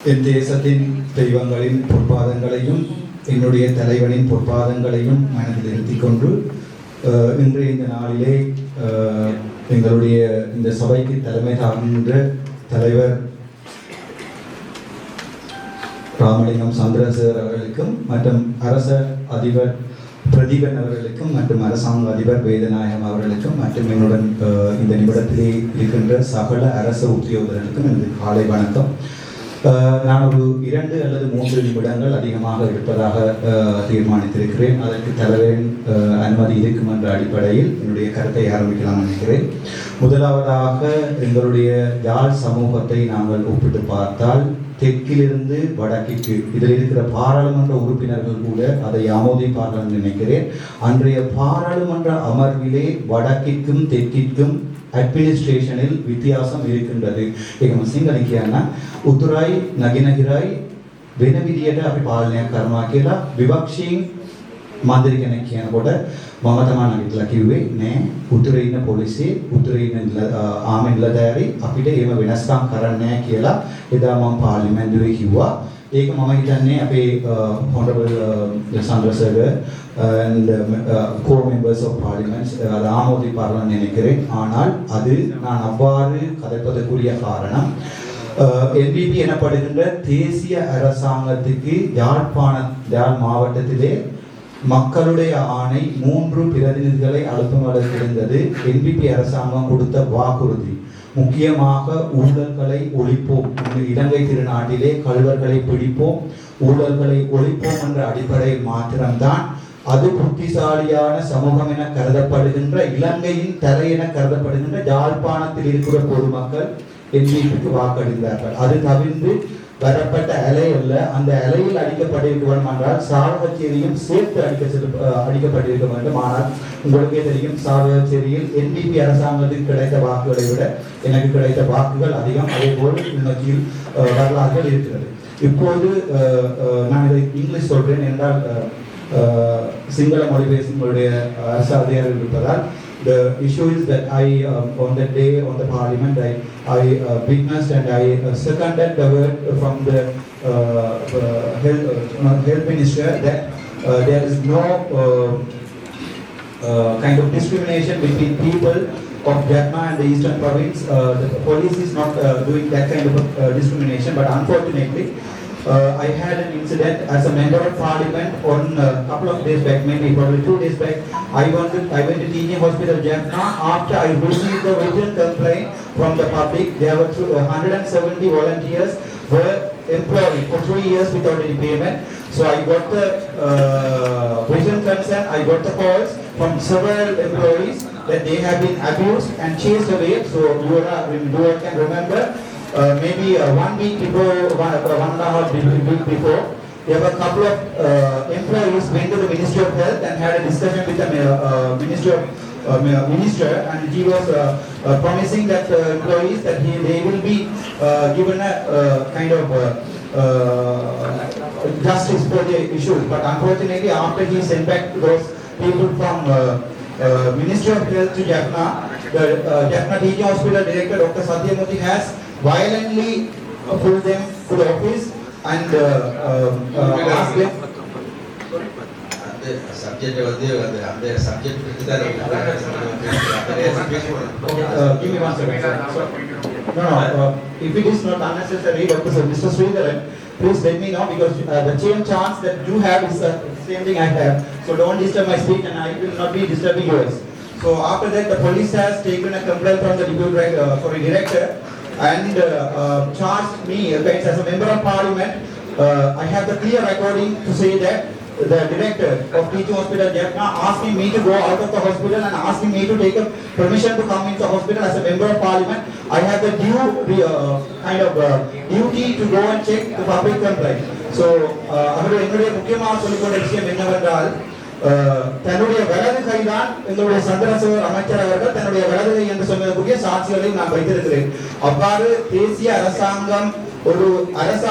என் தேசத்தின் தெய்வங்களின் பொற்பாதங்களையும் என்னுடைய தலைவனின் பொற்பாதங்களையும் மனதில் நிறுத்திக் கொண்டு இன்று இந்த நாளிலே அஹ், எங்களுடைய இந்த சபைக்கு தலைமை தாங்குகின்ற தலைவர் ராமலிங்கம் சந்திரசேகர் அவர்களுக்கும் மற்றும் அரச அதிபர் பிரதீபன் அவர்களுக்கும் மற்றும் அரசாங்க அதிபர் வேதநாயகம் அவர்களுக்கும் மற்றும் என்னுடன் இந்த நிமிடத்திலே இருக்கின்ற சகல அரசு உத்தியோகர்களுக்கும் எனது காலை வணக்கம். நான் ஒரு இரண்டு அல்லது மூன்று நிமிடங்கள் அதிகமாக இருப்பதாக தீர்மானித்திருக்கிறேன். அதற்கு தலைவரின் அனுமதி இருக்கும் என்ற அடிப்படையில் என்னுடைய கருத்தை ஆரம்பிக்கலாம் நினைக்கிறேன். முதலாவதாக எங்களுடைய யாழ் சமூகத்தை நாங்கள் ஒப்பிட்டு பார்த்தால் தெற்கிலிருந்து வடக்கிற்கு இதில் இருக்கிற பாராளுமன்ற உறுப்பினர்கள் கூட அதை ஆமோதிப்பார்கள் நினைக்கிறேன். அன்றைய பாராளுமன்ற அமர்விலே வடக்கிற்கும் தெற்கிற்கும் அட்மினிஸ்ட்ரேஷனில் வித்தியாசம் இருக்கின்றது ඒක සිංහලෙන් කියන්න උතුරයි නගිනහිරයි වෙන විදියට අපි පාලනයක් කරනවා කියලා විවක්ෂයෙන් මන්දිර කෙනෙක් කියනකොට මම තමයි නගිටලා කිව්වේ නෑ උතුරේ ඉන්න පොලිසිය උතුරේ ඉන්න නිල- අ, ආමි නිලධාරි අපිට එහෙම වෙනස්කම් කරන්නේ නෑ කියලා එදා මම පාර්ලිමේන්තුවේ කිව්වා ඒක මම හිතන්නේ අපේ honorable Chandrasekhar and co members of parliaments அது ஆமோதிப்பார்கள் நினைக்கிறேன். ஆனால் அது நான் அவ்வாறு கதைப்பதற்குரிய காரணம் என்பிபி எனப்படுகின்ற தேசிய அரசாங்கத்துக்கு யாழ்ப்பாண யாழ் மாவட்டத்திலே மக்களுடைய ஆணை மூன்று பிரதிநிதிகளை அழுத்தம் இருந்தது என்பிபி அரசாங்கம் கொடுத்த வாக்குறுதி. முக்கியமாக ஊழல்களை ஒழிப்போம். இலங்கை திருநாட்டிலே கல்வர்களை பிடிப்போம். ஊழல்களை ஒழிப்போம் என்ற அடிப்படையில் மாத்திரம்தான் அது புத்திசாலியான சமூகம் என கருதப்படுகின்ற இலங்கையின் தரை என கருதப்படுகின்ற யாழ்ப்பாணத்தில் இருக்கிற பொதுமக்கள் என்பிக்கு வாக்களித்தார்கள் அது தவிர்த்து வரப்பட்ட அலை அல்ல அந்த அலையில் அடிக்கப்பட்டிருக்க வேண்டும் என்றால் சாவகச்சேரியும் சேர்த்து அடிக்க அஹ் அடிக்கப்பட்டிருக்க வேண்டும். ஆனால் உங்களுக்கே தெரியும் சாவகச்சேரியில் என்பிபி அரசாங்கத்துக்கு கிடைத்த வாக்குகளை விட எனக்கு கிடைத்த வாக்குகள் அதிகம். அதே போல் உண்மையில் வரலாறுகள் இருக்கிறது. இப்போது அஹ், அஹ், நான் இதை இங்கிலீஷ் சொல்றேன் என்றால் சிங்கள மொழி பேசுங்களுடைய அரசு அதிகாரிகள் இருப்பதால் the issue is that I um, on that day on the parliament I I uh, witnessed and I uh, seconded the word from the uh, uh, health, uh, health minister that uh, there is no uh, uh, kind of discrimination between people of Jaffna and the eastern province. Uh, the police is not uh, doing that kind of uh, discrimination, but unfortunately, uh, I had an incident as a member of parliament on a couple of days back, maybe probably two days back. I went to, I went to teaching hospital Jaffna after I received the written complaint from the public. There were two- uh, 170 volunteers were employed for three years without any payment. So I got the uh, written I got the calls from several employees that they have been abused and chased away. So you are, you all can remember, uh, maybe uh, one week before, one, uh, one and a half week before, there were a couple of uh, employees went to the Ministry of Health and had a discussion with the uh, Ministry of uh, minister and he was uh, uh, promising that uh, employees that he, they will be uh, given a uh, kind of uh, uh, justice for the issues. But unfortunately, after he sent back those people from uh, uh, Ministry of Health to Jaffna, the uh, Jaffna Teaching Hospital Director Dr. Satyamurthy has violently uh, pulled them to the office and uh, uh, uh, asked them அந்த subject வந்து அந்த அந்த subject தான் Okay, uh, give me one second. sir. So- No, no, uh, if it is not unnecessary, Dr. Sir, Mr. Sridharan, please let me know because uh, the same chance that you have is the same thing I have. So don't disturb my speech and I will not be disturbing yours. So after that, the police has taken a complaint from the deputy director, uh, sorry, director and uh, uh, charged me against as a member of parliament. Uh, I have the clear recording to say that the director of teaching hospital Jaffna asking me to go out of the hospital and asking me to take a permission to come into the hospital as a member of parliament. I have the due uh, kind of uh, duty to go and check the public complaint. So, uh, அவருடைய என்னுடைய முக்கியமாக சொல்லிக்கொண்ட விஷயம் என்னவென்றால் uh, தன்னுடைய வலது கைதான் எங்களுடைய சந்திரசேகர் அமைச்சர் அவர்கள் தன்னுடைய வலது கை என்று சொல்லக்கூடிய சாட்சிகளை நான் வைத்திருக்கிறேன். அவ்வாறு தேசிய அரசாங்கம் ஒரு அரசு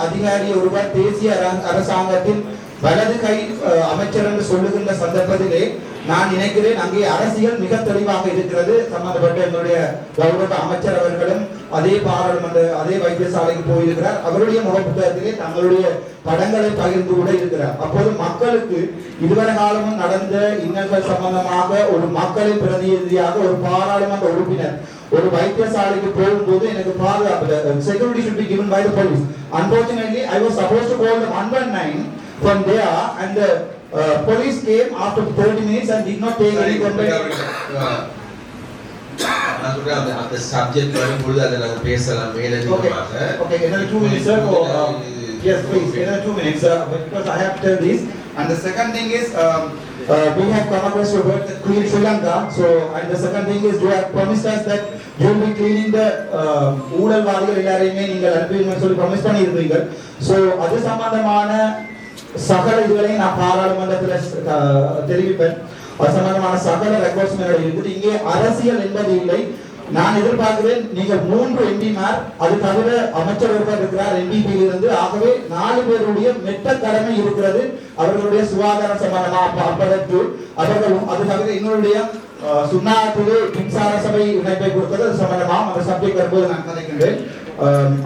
அதிகாரி ஒருவர் தேசிய அர- அரசாங்கத்தின் வலது கை அஹ், அமைச்சர் என்று சொல்லுகின்ற சந்தர்ப்பத்திலே நான் நினைக்கிறேன் அங்கே அரசியல் மிக தெளிவாக இருக்கிறது. சம்பந்தப்பட்ட எங்களுடைய கௌரவ அமைச்சர் அவர்களும் அதே பாராளுமன்ற அதே வைத்தியசாலைக்கு போயிருக்கிறார். அவருடைய முகப்புத்தகத்திலே தங்களுடைய படங்களை பகிர்ந்து கூட இருக்கிறார். அப்போது மக்களுக்கு இதுவரை காலமும் நடந்த இன்னல்கள் சம்பந்தமாக ஒரு மக்களின் பிரதிநிதியாக ஒரு பாராளுமன்ற உறுப்பினர் ஒரு வைத்தியசாலைக்கு போகும்போது எனக்கு பாதுகாப்பு security should be given by the police. Unfortunately i was supposed to call one 119 from there and uh, police came after 30 minutes and did not take any complaint நான் சொல்றேன் அந்த அந்த சப்ஜெக்ட் வரும்பொழுது அதை நாங்க பேசலாம் okay மேலதிகமாக okay another two minutes sir for, uh, yes please another two minutes sir because i have this and the second thing is um, uh, we have come across your word clean sri lanka so and the second thing is you have promised us that you will be cleaning the uh, ஊழல்வாதிகள் எல்லாரையுமே நீங்கள் அனுப்புவீங்கன்னு சொல்லி promise பண்ணியிருந்தீங்க so அது சம்பந்தமான சகல இதுகளையும் நான் பாராளுமன்றத்தில் தெரிவிப்பேன். அது சம்பந்தமான சகல ரெக்வஸ்ட் இருக்குது இங்கே அரசியல் என்பது இல்லை. நான் எதிர்பார்க்கிறேன் நீங்கள் மூன்று எம்பிமார் அது தவிர அமைச்சர் ஒருவர் இருக்கிறார் NDP-யில் இருந்து ஆகவே நாலு பேருடைய மெட்ட கடமை இருக்கிறது. அவர்களுடைய சுகாதாரம் சம்பந்தமாக பார்ப்பதற்கு அவர்களும் அது தவிர என்னுடைய சுண்ணாத்திலே மின்சார சபை இணைப்பை கொடுத்தது சம்பந்தமாக அந்த சப்ஜெக்ட் வரும்போது நான் கதைக்கின்றேன்.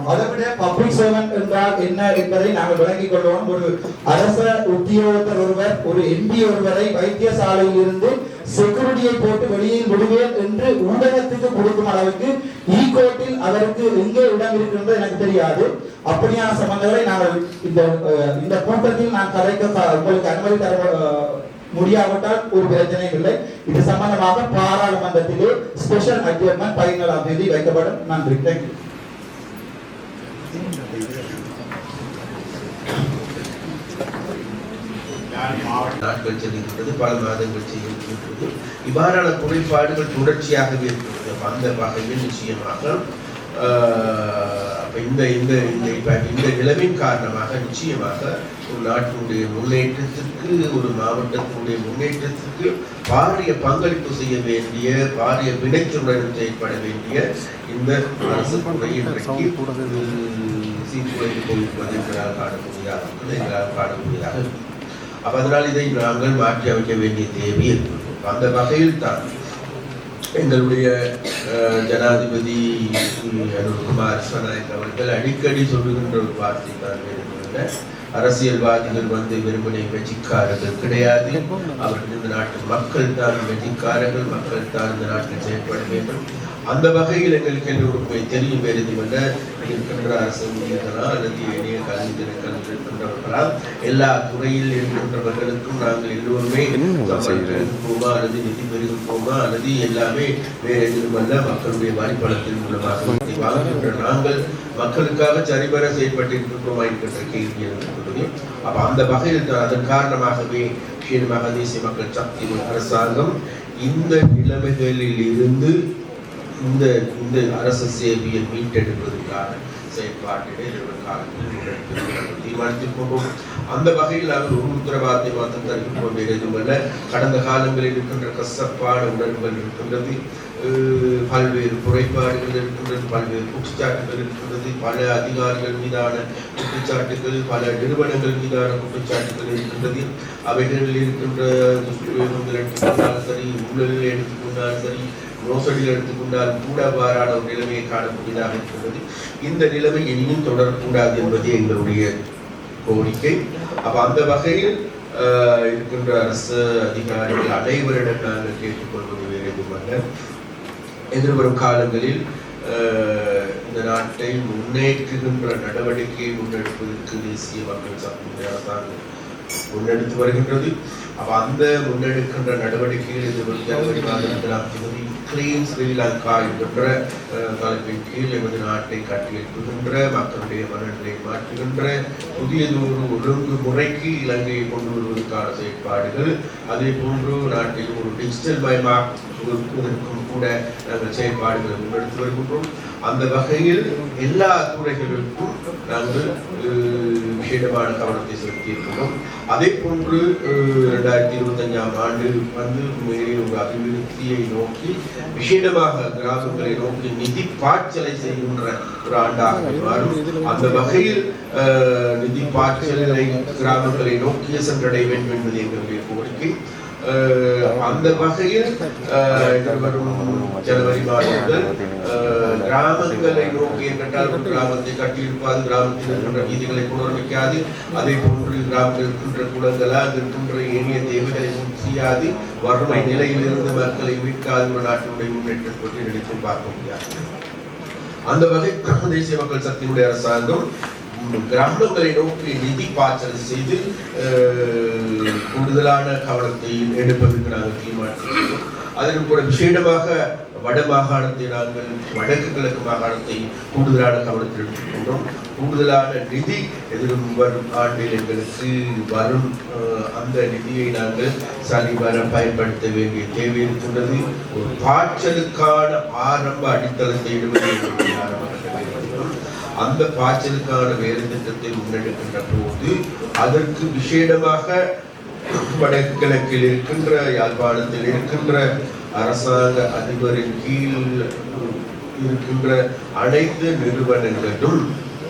அதை விட பப்ளிக் சர்வன்ட் என்றால் என்ன என்பதை நாங்கள் விளங்கிக் கொள்வோம் ஒரு அரச உத்தியோகத்தர் ஒருவர் ஒரு எம்பி ஒருவரை வைத்தியசாலையில் இருந்து செக்யூரிட்டியை போட்டு வெளியில் விடுவேன் என்று ஊடகத்துக்கு கொடுக்கும் அளவுக்கு ஈகோட்டில் அவருக்கு எங்கே இடம் இருக்கின்றது எனக்கு தெரியாது. அப்படியான சம்பந்தங்களை நாங்கள் இந்த இந்த கூட்டத்தில் நான் கதைக்க உங்களுக்கு அனுமதி தர முடியாவிட்டால் ஒரு பிரச்சனையும் இல்லை இது சம்பந்தமாக பாராளுமன்றத்திலே ஸ்பெஷல் அட்ஜர்மெண்ட் பதினேழாம் தேதி வைக்கப்படும் நன்றி தேங்க்யூ நாட்கள் செல்கின்றது பல மாதங்கள் செய்கின்றது இவ்வாறான குறைபாடுகள் தொடர்ச்சியாகவே இருக்கிறது அந்த வகையில் நிச்சயமாக இந்த இந்த இந்த நிலவின் இந்த காரணமாக நிச்சயமாக ஒரு நாட்டினுடைய முன்னேற்றத்திற்கு ஒரு மாவட்டத்தினுடைய முன்னேற்றத்திற்கு பாரிய பங்களிப்பு செய்ய வேண்டிய பாரிய வினைச்சுடன் செயல்பட வேண்டிய இந்த அரசு சீர்குலைந்து போயிருப்பது எங்களால் காணக்கூடியதாக இருக்கிறது எங்களால் காணக்கூடியதாக இருக்கிறது அப்ப அதனால் இதை நாங்கள் மாற்றி அமைக்க வேண்டிய தேவை இருக்கிறோம் அந்த வகையில் தான் எங்களுடைய ஜனாதிபதி அனுர்குமார் விஸ்வநாயக் அவர்கள் அடிக்கடி சொல்லுகின்ற ஒரு வார்த்தை தான் வேறுபடல. அரசியல்வாதிகள் வந்து வெறுமனை வெற்றிக்காரர்கள் கிடையாது. அவர்கள் இந்த நாட்டு மக்கள் தான் வெற்றிக்காரர்கள் மக்கள் தான் இந்த நாட்டில் செயல்பட வேண்டும். அந்த வகையில் எங்களுக்கு எல்லோருக்குமே தெரியும் வேறு இருக்கின்ற அரசு ஊழியர்களா அல்லது இணைய கல்வி திணைக்களத்தில் இருக்கின்றவர்களால் எல்லா துறையில் இருக்கின்றவர்களுக்கும் நாங்கள் எல்லோருமே பெருகுவோமா அல்லது நிதி பெருகுவோமா அல்லது எல்லாமே வேற எதுவுமல்ல மக்களுடைய வரிப்பணத்தின் மூலமாக இதை வாங்குகின்ற நாங்கள் மக்களுக்காக சரிவர செயல்பட்டிருக்கிறோமா என்கின்ற கேள்வி இருக்கிறது அப்ப அந்த வகையில் தான் அதன் காரணமாகவே நிச்சயமாக தேசிய மக்கள் சக்தி அரசாங்கம் இந்த நிலைமைகளில் இருந்து இந்த இந்த அரசு சேவையை மீட்டெடுப்பதற்கான செயற்பாட்டினை காலத்தில் தீர்மானித்துக் கொண்டோம். அந்த வகையில் அவர் ஒரு உத்தரவாதத்தை மாற்றம் தருகின்றோம் எதுவுமல்ல கடந்த காலங்களில் இருக்கின்ற கசப்பான உணர்வுகள் இருக்கின்றது. பல்வேறு குறைபாடுகள் இருக்கின்றது பல்வேறு குற்றச்சாட்டுகள் இருக்கின்றது. பல அதிகாரிகள் மீதான குற்றச்சாட்டுகள் பல நிறுவனங்கள் மீதான குற்றச்சாட்டுகள் இருக்கின்றது. அவைகளில் இருக்கின்ற துஷ்பிரயோகங்கள் எடுத்துக்கொண்டாலும் சரி ஊழல்களை எடுத்துக்கொண்டாலும் சரி மோசடிகள் எடுத்துக்கொண்டால் கூட அவ்வாறான ஒரு நிலைமையை காணக்கூடியதாக இருக்கிறது. இந்த நிலைமை இனியும் தொடரக்கூடாது என்பதே எங்களுடைய கோரிக்கை. அப்ப அந்த வகையில் இருக்கின்ற அரசு அதிகாரிகள் அனைவரிடம் நாங்கள் கேட்டுக்கொள்வது வேறு எதுவுமல்ல. எதிர்வரும் காலங்களில் ஆஹ், இந்த நாட்டை முன்னேற்றுகின்ற நடவடிக்கையை முன்னெடுப்பதற்கு தேசிய மக்கள் சக்தி அரசாங்கம் முன்னெடுத்து வருகின்றது. அப்ப அந்த முன்னெடுக்கின்ற நடவடிக்கைகள் இது ஒரு ஜனவரி மாதத்தில் திகதி கிளீன் ஸ்ரீலங்கா என்கின்ற தலைப்பின் கீழ் எமது நாட்டை கட்டியெழுப்புகின்ற மக்களுடைய மனநிலை மாற்றுகின்ற புதியதொரு ஒழுங்குமுறைக்கு இலங்கையை கொண்டு வருவதற்கான செயற்பாடுகள். அதே போன்று நாட்டை ஒரு டிஜிட்டல் மயமாக்குவதற்கும் கூட நாங்கள் செயற்பாடுகளை முன்னெடுத்து வருகின்றோம் அந்த வகையில் எல்லா துறைகளுக்கும் நாங்கள் அஹ், கவனத்தை செலுத்தியிருக்கிறோம். அதே போன்று ரெண்டாயிரத்தி இருபத்தஞ்சாம் ஆண்டு வந்து மேலே ஒரு அபிவிருத்தியை நோக்கி விஷேடமாக கிராமங்களை நோக்கி நிதி பாய்ச்சலை செய்கின்ற ஒரு ஆண்டாக மாறும். அந்த வகையில் நிதி பாய்ச்சலை கிராமங்களை நோக்கிய சென்றடைய வேண்டும் என்பது எங்களுடைய கோரிக்கை. அந்த வகையில் ஜனவரி மாதத்தில் கிராமங்களை நோக்கி என்றால் கிராமத்தை கட்டியிருப்பாது கிராமத்தில் இருக்கின்ற வீதிகளை புனரமைக்காது அதே போன்று கிராமத்தில் இருக்கின்ற குளங்களா இருக்கின்ற ஏனைய தேவைகளை செய்யாது வறுமை நிலையிலிருந்து மக்களை மீட்காது நாட்டினுடைய முன்னேற்றம் பற்றி நினைத்து பார்க்க முடியாது. அந்த வகை தேசிய மக்கள் சக்தியினுடைய அரசாங்கம் கிராமங்களை நோக்கி நிதி பாய்ச்சல் செய்து கூடுதலான கவனத்தை எடுப்பதற்கு நாங்கள் தீர்மானிக்கிறோம் அதற்கு கூட விசேடமாக வட மாகாணத்தை நாங்கள் வடக்கு கிழக்கு மாகாணத்தை கூடுதலான கவனத்தில் எடுத்துக்கொண்டோம். கூடுதலான நிதி எதிரும் வரும் ஆண்டில் எங்களுக்கு வரும் அந்த நிதியை நாங்கள் சரிவர பயன்படுத்த வேண்டிய தேவை இருக்கின்றது. ஒரு பாய்ச்சலுக்கான ஆரம்ப அடித்தளத்தை இடுவது எங்களுடைய ஆரம்ப அந்த பாய்ச்சலுக்கான வேலை திட்டத்தை முன்னெடுக்கின்ற போது அதற்கு விசேடமாக வடக்கு கிழக்கில் இருக்கின்ற யாழ்ப்பாணத்தில் இருக்கின்ற அரசாங்க அதிபரின் கீழ் இருக்கின்ற அனைத்து நிறுவனங்களும்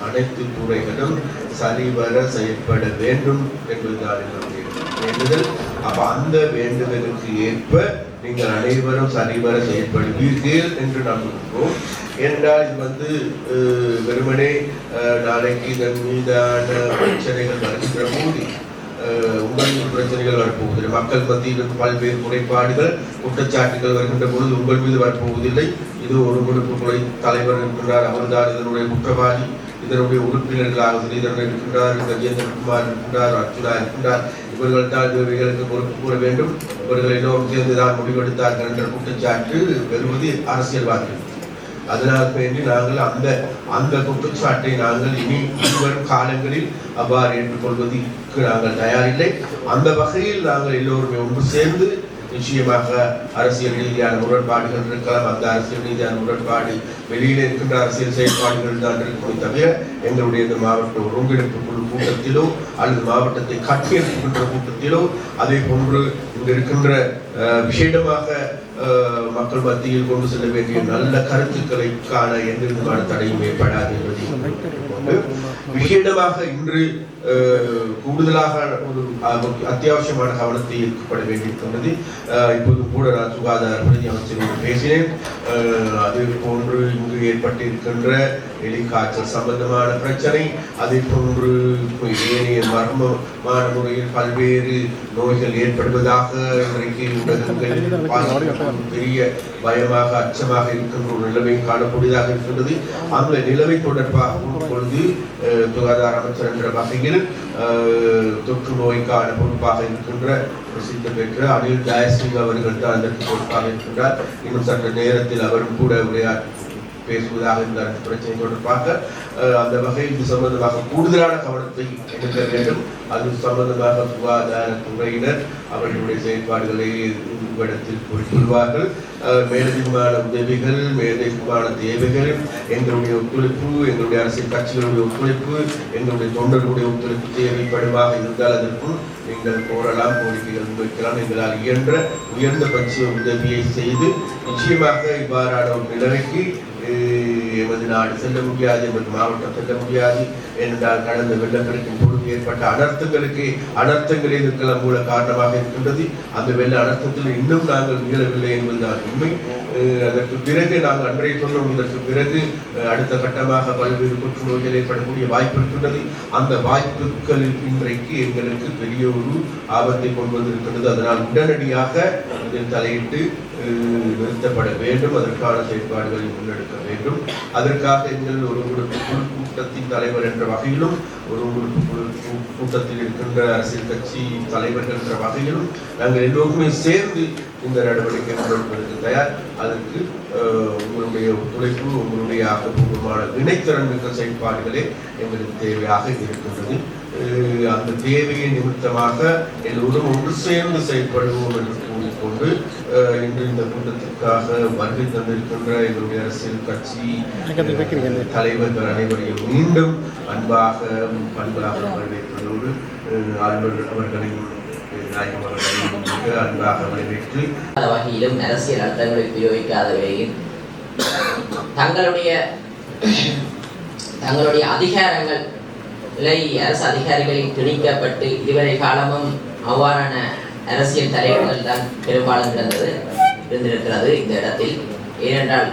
அனைத்து துறைகளும் சரிவர செயல்பட வேண்டும் என்பதுதான் என்னுடைய வேண்டுதல். அப்ப அந்த வேண்டுதலுக்கு ஏற்ப நீங்கள் அனைவரும் சரிவர செயல்படுவீர்கள் என்று நம்புகிறோம். ஏனென்றால் இது வந்து வெறுமனே நாளைக்கு இதன் மீதான பிரச்சனைகள் வருகின்ற போது அஹ், உங்கள் பிரச்சனைகள் வரப்போவதில்லை. மக்கள் மத்தியில் பல்வேறு குறைபாடுகள் குற்றச்சாட்டுகள் வருகின்ற பொழுது உங்கள் மீது வரப்போவதில்லை. இது ஒரு முழுப்பு குறை தலைவர் இருக்கின்றார் அவர்தான் இதனுடைய குற்றவாளி இதனுடைய உறுப்பினர்களாக ஸ்ரீதரன் இருக்கின்றார் கஜேந்திரகுமார் இருக்கின்றார் அர்ஜுனா இருக்கின்றார் இவர்கள் தான் இவர்களுக்கு பொறுப்பு கூற வேண்டும். இவர்கள் எல்லோரும் சேர்ந்து தான் முடிவெடுத்தார்கள் என்ற குற்றச்சாட்டு பெறுவது அரசியல்வாதிகள். அதனால் வேண்டி நாங்கள் அந்த அந்த குற்றச்சாட்டை நாங்கள் இனி வரும் காலங்களில் அவ்வாறு ஏற்றுக்கொள்வதற்கு நாங்கள் தயாரில்லை. அந்த வகையில் நாங்கள் எல்லோருமே ஒன்று சேர்ந்து நிச்சயமாக அரசியல் ரீதியான முரண்பாடுகள் இருக்கலாம். அந்த அரசியல் ரீதியான முரண்பாடு வெளியில் இருக்கின்ற அரசியல் செயல்பாடுகள் தான் இருக்குமே தவிர எங்களுடைய இந்த மாவட்ட ஒருங்கிணைப்பு குழு கூட்டத்திலோ அல்லது மாவட்டத்தை கட்டியெழுப்புகின்ற கூட்டத்திலோ அதே போன்று இங்கு இருக்கின்ற விஷேடமாக மக்கள் மத்தியில் கொண்டு செல்ல வேண்டிய நல்ல கருத்துக்களை காண எந்த தடையும் ஏற்படாது என்பதை விஷேடமாக இன்று கூடுதலாக ஒரு அத்தியாவசியமான கவனத்தை ஈர்க்கப்பட வேண்டியிருக்கின்றது. இப்போது கூட நான் சுகாதார பிரதி அமைச்சரோடு பேசினேன். அதே போன்று இங்கு ஏற்பட்டிருக்கின்ற எலிக்காய்ச்சல் சம்பந்தமான பிரச்சனை அதே போன்று ஏனைய மர்மமான முறையில் பல்வேறு நோய்கள் ஏற்படுவதாக இன்றைக்கு ஊடகங்களில் பெரிய பயமாக அச்சமாக இருக்கின்ற ஒரு நிலைமை காணக்கூடியதாக இருக்கின்றது. அந்த நிலைமை தொடர்பாக பொழுது சுகாதார அமைச்சர் என்ற வகையில் தொற்று நோய்க்கான பொறுப்பாக இருக்கின்ற பிரசித்தி பெற்ற அனில் ஜெயசிங் அவர்கள் தான் அதற்கு பொறுப்பாக இருக்கின்றார். இன்னும் சற்று நேரத்தில் அவரும் கூட உரையாற்ற பேசுவதாக இந்த அடுத்த பிரச்சனை தொடர்பாக அந்த வகையில் இது சம்பந்தமாக கூடுதலான கவனத்தை எடுக்க வேண்டும். அது சம்பந்தமாக சுகாதாரத்துறையினர் அவர்களுடைய செயல்பாடுகளை இவ்விடத்தில் குறிப்பிடுவார்கள் மேலதிகமான உதவிகள் மேலதிகமான தேவைகள் எங்களுடைய ஒத்துழைப்பு எங்களுடைய அரசியல் கட்சிகளுடைய ஒத்துழைப்பு எங்களுடைய தொண்டர்களுடைய ஒத்துழைப்பு தேவைப்படுவாக இருந்தால் அதற்கும் நீங்கள் கோரலாம் கோரிக்கைகள் முன்வைக்கலாம். எங்களால் இயன்ற உயர்ந்தபட்ச உதவியை செய்து நிச்சயமாக இவ்வாறான ஒரு நிலைமைக்கு E எமது நாடு செல்ல முடியாது எமது மாவட்டம் செல்ல முடியாது ஏனென்றால் கடந்த வெள்ளப்பெருக்கின் பொழுது ஏற்பட்ட அனர்த்தங்களுக்கு அனர்த்தங்கள் இதற்கெல்லாம் மூல காரணமாக இருக்கின்றது. அந்த வெள்ள அனர்த்தத்தில் இன்னும் நாங்கள் மீளவில்லை என்பதுதான் உண்மை. அதற்கு பிறகு நாங்கள் அன்றைய சொன்னோம் இதற்கு பிறகு அடுத்த கட்டமாக பல்வேறு புற்றுநோய்கள் ஏற்படக்கூடிய வாய்ப்பு இருக்கின்றது. அந்த வாய்ப்புகள் இன்றைக்கு எங்களுக்கு பெரிய ஒரு ஆபத்தை கொண்டு வந்திருக்கின்றது. அதனால் உடனடியாக இதில் தலையிட்டு நிறுத்தப்பட வேண்டும். அதற்கான செயற்பாடுகளை முன்னெடுக்க வேண்டும். அதற்காக எங்கள் ஒரு குழு கூட்டத்தின் தலைவர் என்ற வகையிலும் ஒரு குழு கூட்டத்தில் இருக்கின்ற அரசியல் கட்சி தலைவர்கள் என்ற வகையிலும் நாங்கள் எல்லோருமே சேர்ந்து இந்த நடவடிக்கை முன்னெடுப்பதற்கு தயார். அதற்கு உங்களுடைய ஒத்துழைப்பு உங்களுடைய ஆக்கப்பூர்வமான வினைத்திறன் மிக்க செயல்பாடுகளே எங்களுக்கு தேவையாக இருக்கின்றது. அந்த தேவையை நிமித்தமாக எல்லோரும் ஒன்று சேர்ந்து செயல்படுவோம் என்று கொண்டு இன்று இந்த கூட்டத்திற்காக வருகை தந்திருக்கின்ற எங்களுடைய அரசியல் கட்சி தலைவர்கள் அனைவரையும் மீண்டும் அன்பாக பண்பாக வரவேற்பதோடு ஆளுநர் அவர்களையும் அன்பாக வரவேற்று. அந்த வகையிலும் அரசியல் அர்த்தங்களை உபயோகிக்காத வகையில் தங்களுடைய தங்களுடைய அதிகாரங்களை அரசு அதிகாரிகளில் திணிக்கப்பட்டு இதுவரை காலமும் அவ்வாறான அரசியல் தலைவர்கள் தான் பெரும்பாலும் இருந்தது இருந்திருக்கிறது இந்த இடத்தில். ஏனென்றால்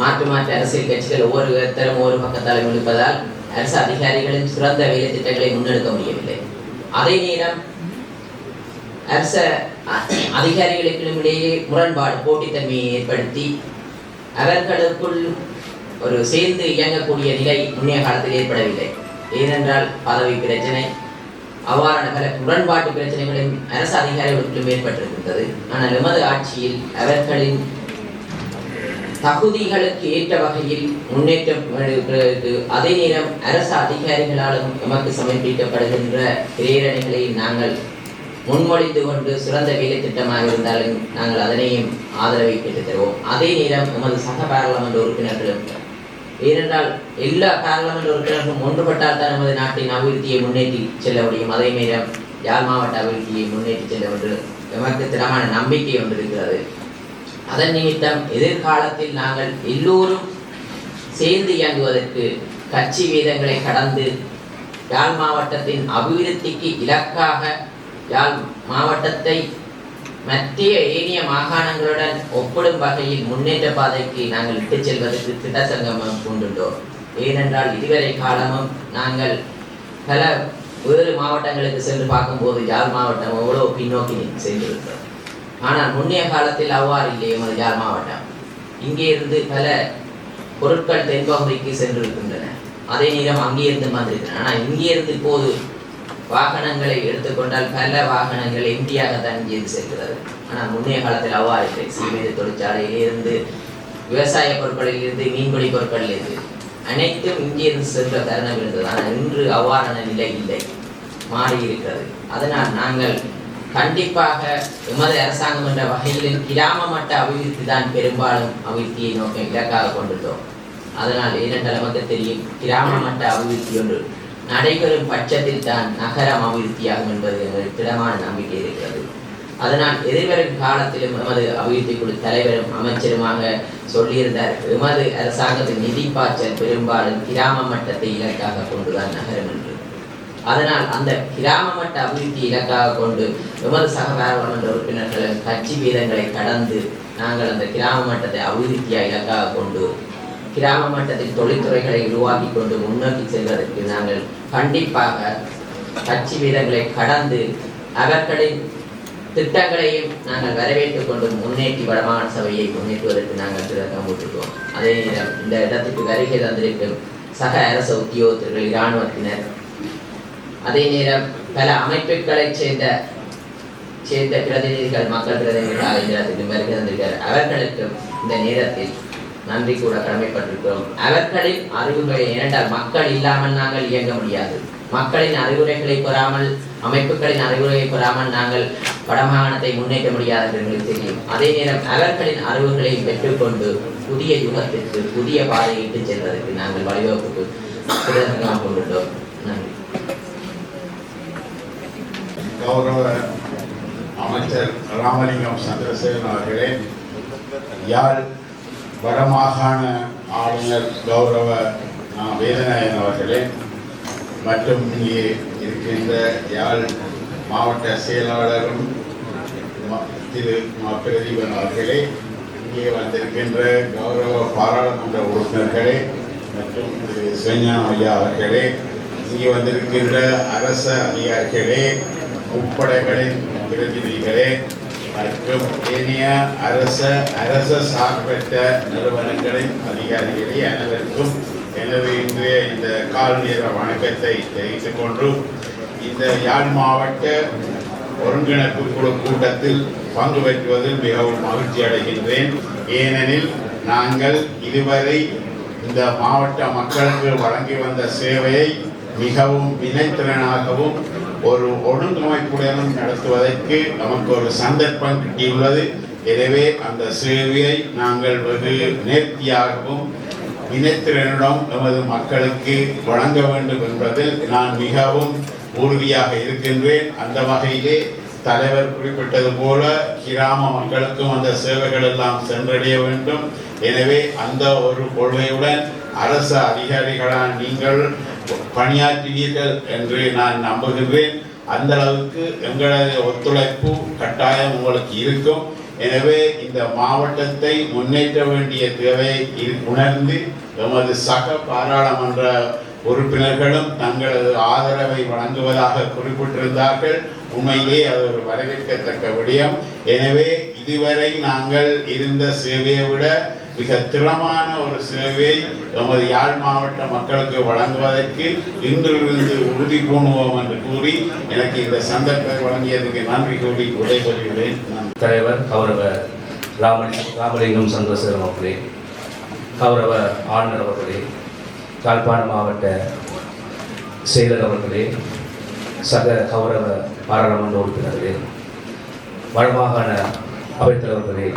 மாற்று மாற்று அரசியல் கட்சிகள் ஒவ்வொரு தரம் ஒவ்வொரு பக்கத்தாலும் இருப்பதால் அரசு அதிகாரிகளின் சிறந்த வேலை திட்டங்களை முன்னெடுக்க முடியவில்லை. அதே நேரம் அரச அதிகாரிகளுக்கும் இடையே முரண்பாடு போட்டித்தன்மையை ஏற்படுத்தி அவர்களுக்குள் ஒரு சேர்ந்து இயங்கக்கூடிய நிலை முன்னைய காலத்தில் ஏற்படவில்லை. ஏனென்றால் பதவி பிரச்சனை அவ்வாறான பல உடன்பாட்டு பிரச்சனைகளும் அரசு அதிகாரிகளுக்கும் ஏற்பட்டிருக்கின்றது. ஆனால் எமது ஆட்சியில் அவர்களின் தகுதிகளுக்கு ஏற்ற வகையில் முன்னேற்றம் அதே நேரம் அரசு அதிகாரிகளாலும் எமக்கு சமர்ப்பிக்கப்படுகின்ற பிரேரணைகளை நாங்கள் முன்மொழிந்து கொண்டு சிறந்த வேலை திட்டமாக இருந்தாலும் நாங்கள் அதனையும் ஆதரவை பெற்றுத் தருவோம். அதே நேரம் எமது சக பாராளுமன்ற உறுப்பினர்களும் ஏனென்றால் எல்லா பாராளுமன்ற உறுப்பினர்களும் ஒன்றுபட்டால் தான் நமது நாட்டின் அபிவிருத்தியை முன்னேற்றி செல்ல முடியும். அதே நேரம் யாழ் மாவட்ட அபிவிருத்தியை முன்னேற்றி செல்ல ஒன்று எமக்கு திறமான நம்பிக்கை ஒன்று இருக்கிறது. அதன் நிமித்தம் எதிர்காலத்தில் நாங்கள் எல்லோரும் சேர்ந்து இயங்குவதற்கு கட்சி வீதங்களை கடந்து யாழ் மாவட்டத்தின் அபிவிருத்திக்கு இலக்காக யாழ் மாவட்டத்தை மற்ற ஏனைய மாகாணங்களுடன் ஒப்பிடும் வகையில் முன்னேற்ற பாதைக்கு நாங்கள் இட்டுச் செல்வதற்கு திட்ட சங்கம் கொண்டுள்ளோம் ஏனென்றால் இதுவரை காலமும் நாங்கள் பல வேறு மாவட்டங்களுக்கு சென்று பார்க்கும்போது யாழ் மாவட்டம் எவ்வளோ பின்னோக்கி சென்றிருக்கிறோம் ஆனால் முன்னைய காலத்தில் அவ்வாறு இல்லை எமது யாழ் மாவட்டம். இங்கே இருந்து பல பொருட்கள் தென்பகுதிக்கு சென்றிருக்கின்றன. அதே நேரம் அங்கே இருந்து வந்திருக்கின்றன. ஆனால் இங்கே இருந்து இப்போது வாகனங்களை எடுத்துக்கொண்டால் பல வாகனங்கள் இந்தியாக தான் இங்கிருந்து செல்கிறது. ஆனால் முன்னைய காலத்தில் அவ்வாறு இல்லை. சீமெது தொழிற்சாலையிலிருந்து விவசாய பொருட்களிலிருந்து மீன்பிடி பொருட்களிலிருந்து அனைத்தும் இங்கிருந்து சென்ற தருணம் இருந்தது. ஆனால் இன்று அவ்வாறான நிலை இல்லை. மாறி இருக்கிறது. அதனால் நாங்கள் கண்டிப்பாக எமது அரசாங்கம் என்ற வகையில் கிராம மட்ட அபிவிருத்தி தான் பெரும்பாலும் அபிவிருத்தியை நோக்கம் இலக்காக கொண்டுள்ளோம். அதனால் ஏனென்றால் நமக்கு தெரியும் கிராம மட்ட அபிவிருத்தி ஒன்று நடைபெறும் பட்சத்தில் தான் நகரம் அபிவிருத்தியாகும் என்பது எங்களுக்கு திடமான நம்பிக்கை இருக்கிறது. அதனால் எதிர்வரும் காலத்திலும் எமது அபிவிருத்தி குழு தலைவரும் அமைச்சருமாக சொல்லியிருந்தார். எமது அரசாங்கத்தின் நிதி பாய்ச்சல் பெரும்பாலும் கிராம மட்டத்தை இலக்காக கொண்டுதான் நகரம் என்று. அதனால் அந்த கிராம மட்ட அபிவிருத்தி இலக்காக கொண்டு எமது சக பாராளுமன்ற உறுப்பினர்களின் கட்சி வீதங்களை கடந்து நாங்கள் அந்த கிராம மட்டத்தை அபிவிருத்தியாக இலக்காக கொண்டு கிராம மட்டத்தில் தொழில்துறைகளை உருவாக்கி கொண்டு முன்னோக்கி செல்வதற்கு நாங்கள் கண்டிப்பாக கட்சி வீரர்களை கடந்து அவர்களின் திட்டங்களையும் நாங்கள் வரவேற்றுக் கொண்டு முன்னேற்றி வடமாகாண சபையை முன்னேற்றுவதற்கு நாங்கள் திறக்கம் போட்டிருக்கோம் அதே நேரம் இந்த இடத்துக்கு வருகை தந்திருக்கும் சக அரச உத்தியோகத்தர்கள் இராணுவத்தினர் அதே நேரம் பல அமைப்புகளைச் சேர்ந்த சேர்ந்த பிரதிநிதிகள் மக்கள் பிரதிநிதிகள் இந்த இடத்துக்கு வருகை தந்திருக்கிறார் அவர்களுக்கும் இந்த நேரத்தில் நன்றி கூட கடமைப்பட்டிருக்கிறோம். அவர்களின் அறிவுரை ஏனென்றால் மக்கள் இல்லாமல் நாங்கள் இயங்க முடியாது. மக்களின் அறிவுரைகளை பெறாமல் அமைப்புகளின் அறிவுரையை பெறாமல் நாங்கள் வடமாகாணத்தை முன்னேற்ற முடியாது என்று எங்களுக்கு தெரியும். அதே நேரம் அவர்களின் அறிவுகளை பெற்றுக்கொண்டு புதிய யுகத்திற்கு புதிய பாதையை இட்டு செல்வதற்கு நாங்கள் வழிவகுப்பு சிறந்தமாக கொண்டுள்ளோம். நன்றி. கௌரவ அமைச்சர் ராமலிங்கம் சந்திரசேகரன் அவர்களே யாழ் வடமாகாண ஆளுநர் கௌரவ நா. வேதநாயகன் அவர்களே மற்றும் இங்கே இருக்கின்ற யாழ் மாவட்ட செயலாளரும் திரு பிரதீபன் அவர்களே இங்கே வந்திருக்கின்ற கௌரவ பாராளுமன்ற உறுப்பினர்களே மற்றும் திரு சிவஞானம் ஐயா அவர்களே இங்கே வந்திருக்கின்ற அரச அதிகாரிகளே முப்படைகளின் பிரதிநிதிகளே மற்றும் ஏனைய அரச அரச சார்பற்ற நிறுவனங்களின் அதிகாரிகளே அனைவருக்கும் எனவே இன்றைய இந்த கால் நேர வணக்கத்தை தெரிவித்துக் கொண்டு இந்த யாழ் மாவட்ட ஒருங்கிணைப்பு குழு கூட்டத்தில் பங்கு பெற்றுவதில் மிகவும் மகிழ்ச்சி அடைகின்றேன். ஏனெனில் நாங்கள் இதுவரை இந்த மாவட்ட மக்களுக்கு வழங்கி வந்த சேவையை மிகவும் வினைத்திறனாகவும் ஒரு ஒழுங்கமைப்புடன் நடத்துவதற்கு நமக்கு ஒரு சந்தர்ப்பம் கிட்டியுள்ளது. எனவே அந்த சேவையை நாங்கள் வெகு நேர்த்தியாகவும் இனத்திறனிடம் நமது மக்களுக்கு வழங்க வேண்டும் என்பதில் நான் மிகவும் உறுதியாக இருக்கின்றேன். அந்த வகையிலே தலைவர் குறிப்பிட்டது போல கிராம மக்களுக்கும் அந்த சேவைகள் எல்லாம் சென்றடைய வேண்டும். எனவே அந்த ஒரு கொள்கையுடன் அரசு அதிகாரிகளான நீங்கள் பணியாற்றுவீர்கள் என்று நான் நம்புகின்றேன். அந்த அளவுக்கு எங்களது ஒத்துழைப்பு கட்டாயம் உங்களுக்கு இருக்கும். எனவே இந்த மாவட்டத்தை முன்னேற்ற வேண்டிய தேவை உணர்ந்து எமது சக பாராளுமன்ற உறுப்பினர்களும் தங்களது ஆதரவை வழங்குவதாக குறிப்பிட்டிருந்தார்கள். உண்மையிலே அது ஒரு வரவேற்கத்தக்க விடயம். எனவே இதுவரை நாங்கள் இருந்த சேவையை விட மிக திறமான ஒரு சேவையை நமது யாழ் மாவட்ட மக்களுக்கு வழங்குவதற்கு இன்றிலிருந்து உறுதி பூணுவோம் என்று கூறி எனக்கு இந்த சந்தர்ப்பத்தை வழங்கியதுக்கு நன்றி கூறி விடைபெறுகிறேன். தலைவர் கௌரவ ராமலி ராமலிங்கம் சந்திரசேகரம் அவர்களே கௌரவ ஆளுநர் அவர்களே யாழ்ப்பாண மாவட்ட செயலர் அவர்களே சக கௌரவ பாராளுமன்ற உறுப்பினர்களே வடமாகாண அவைத்தலைவர்களே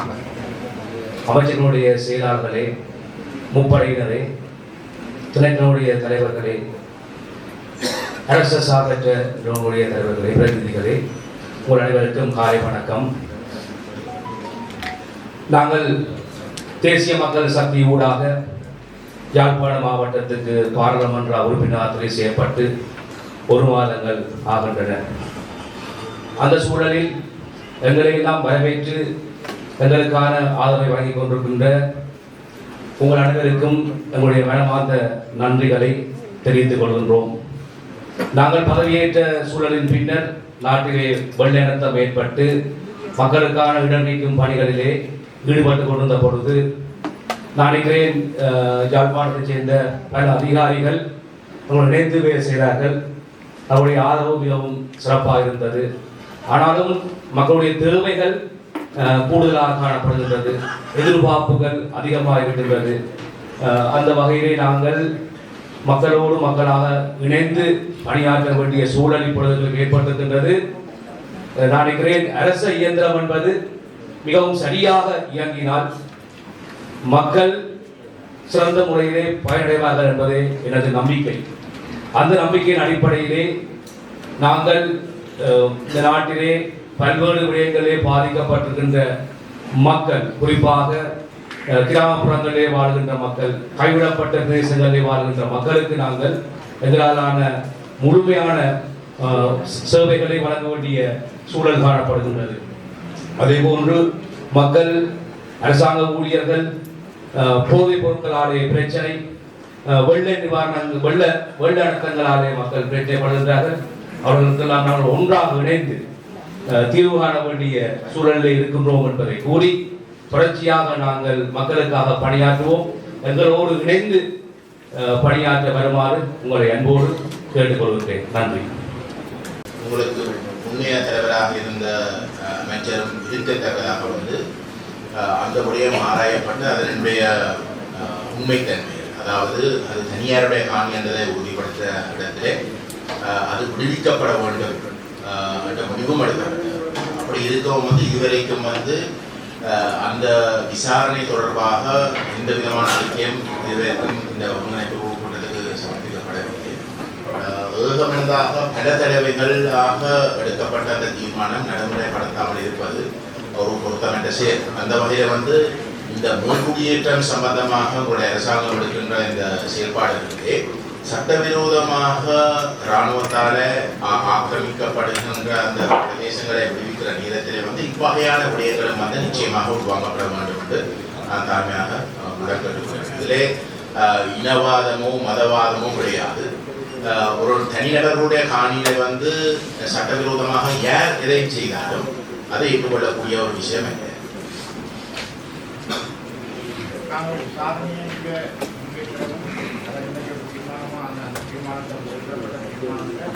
அமைச்சர்களுடைய செயலாளர்களே முப்படையினரே துணைக்கினுடைய தலைவர்களே அரசு சார்பற்ற நிறுவனங்களுடைய தலைவர்களே பிரதிநிதிகளே உங்கள் அனைவருக்கும் காலை வணக்கம். நாங்கள் தேசிய மக்கள் சக்தி ஊடாக யாழ்ப்பாண மாவட்டத்துக்கு பாராளுமன்ற உறுப்பினர் செய்யப்பட்டு ஒரு மாதங்கள் ஆகின்றன. அந்த சூழலில் எங்களை எல்லாம் வரவேற்று எங்களுக்கான ஆதரவை வழங்கிக் கொண்டிருக்கின்ற உங்கள் அனைவருக்கும் எங்களுடைய மனமார்ந்த நன்றிகளை தெரிவித்துக் கொள்கின்றோம். நாங்கள் பதவியேற்ற சூழலின் பின்னர் நாட்டிலே வெள்ளநத்தம் ஏற்பட்டு மக்களுக்கான இடம் நீக்கும் பணிகளிலே ஈடுபட்டு கொண்டிருந்த பொழுது நான் நினைக்கிறேன் யாழ்ப்பாணத்தைச் சேர்ந்த பல அதிகாரிகள் அவங்களை நினைத்து வேலை செய்தார்கள். அவருடைய ஆதரவு மிகவும் சிறப்பாக இருந்தது. ஆனாலும் மக்களுடைய தேவைகள் கூடுதலாக காணப்படுகின்றது. எதிர்பார்ப்புகள் அதிகமாக இருக்கின்றது. அந்த வகையிலே நாங்கள் மக்களோடு மக்களாக இணைந்து பணியாற்ற வேண்டிய சூழல் இப்பொழுது ஏற்பட்டிருக்கின்றது. நான் நினைக்கிறேன் அரச இயந்திரம் என்பது மிகவும் சரியாக இயங்கினால் மக்கள் சிறந்த முறையிலே பயனடைவார்கள் என்பதே எனது நம்பிக்கை. அந்த நம்பிக்கையின் அடிப்படையிலே நாங்கள் இந்த நாட்டிலே பல்வேறு விடயங்களிலே பாதிக்கப்பட்டிருக்கின்ற மக்கள் குறிப்பாக கிராமப்புறங்களிலே வாழ்கின்ற மக்கள் கைவிடப்பட்ட பிரதேசங்களிலே வாழ்கின்ற மக்களுக்கு நாங்கள் எங்களாலான முழுமையான சேவைகளை வழங்க வேண்டிய சூழல் காணப்படுகின்றது. அதே போன்று மக்கள் அரசாங்க ஊழியர்கள் போதைப் பொருட்களாலே பிரச்சனை வெள்ள நிவாரணங்கள் வெள்ள வெள்ள அடக்கங்களாலே மக்கள் பிரச்சனைப்படுகின்றார்கள். அவர்களுக்கெல்லாம் நாங்கள் ஒன்றாக இணைந்து தீர்வு காண வேண்டிய சூழலில் இருக்கின்றோம் என்பதை கூறி தொடர்ச்சியாக நாங்கள் மக்களுக்காக பணியாற்றுவோம். எங்களோடு இணைந்து பணியாற்ற வருமாறு உங்களை அன்போடு கேட்டுக்கொள்கிறேன் நன்றி. உங்களுக்கு முன்னைய தலைவராக இருந்த அமைச்சரும் இருக்கத்தக்கதாக வந்து அந்த விடயம் ஆராயப்பட்டு அதனுடைய உண்மைத்தன்மை அதாவது அது தனியாருடைய காணி என்றதை உறுதிப்படுத்த இடத்திலே அது விடுவிக்கப்பட வேண்டும். என்ற முடிவும் எடுக்கிறாங்க அப்படி இருக்கவும் வந்து இதுவரைக்கும் வந்து அந்த விசாரணை தொடர்பாக எந்த விதமான அறிக்கையும் இதுவரைக்கும் இந்த ஒருங்கிணைப்பு கூட்டத்துக்கு சமர்ப்பிக்கப்படவில்லை. அஹ் ஏகமனதாக பல தடவைகளாக எடுக்கப்பட்ட அந்த தீர்மானம் நடைமுறைப்படுத்தாமல் இருப்பது ஒரு பொருத்தமற்ற செயல். அந்த வகையில் வந்து இந்த முன்குடியேற்றம் சம்பந்தமாக உங்களுடைய அரசாங்கம் எடுக்கின்ற இந்த செயல்பாடுகளுக்கு சட்டவிரோதமாக இராணுவத்தால ஆ- ஆக்கிரமிக்கப்படுகின்ற அந்த பிரதேசங்களை விடுவிக்கிற நேரத்திலே வந்து இவ்வகையான விடயங்களும் வந்து நிச்சயமாக உருவாக்கப்பட வேண்டும் என்று நான் தாழ்மையாக அஹ், இதிலே இனவாதமோ மதவாதமோ கிடையாது. ஒரு தனிநபர்களுடைய காணியில வந்து சட்டவிரோதமாக யார் எதை செய்தாலும் அதை ஏற்றுக்கொள்ளக்கூடிய ஒரு விஷயம் என்ன நாங்கள்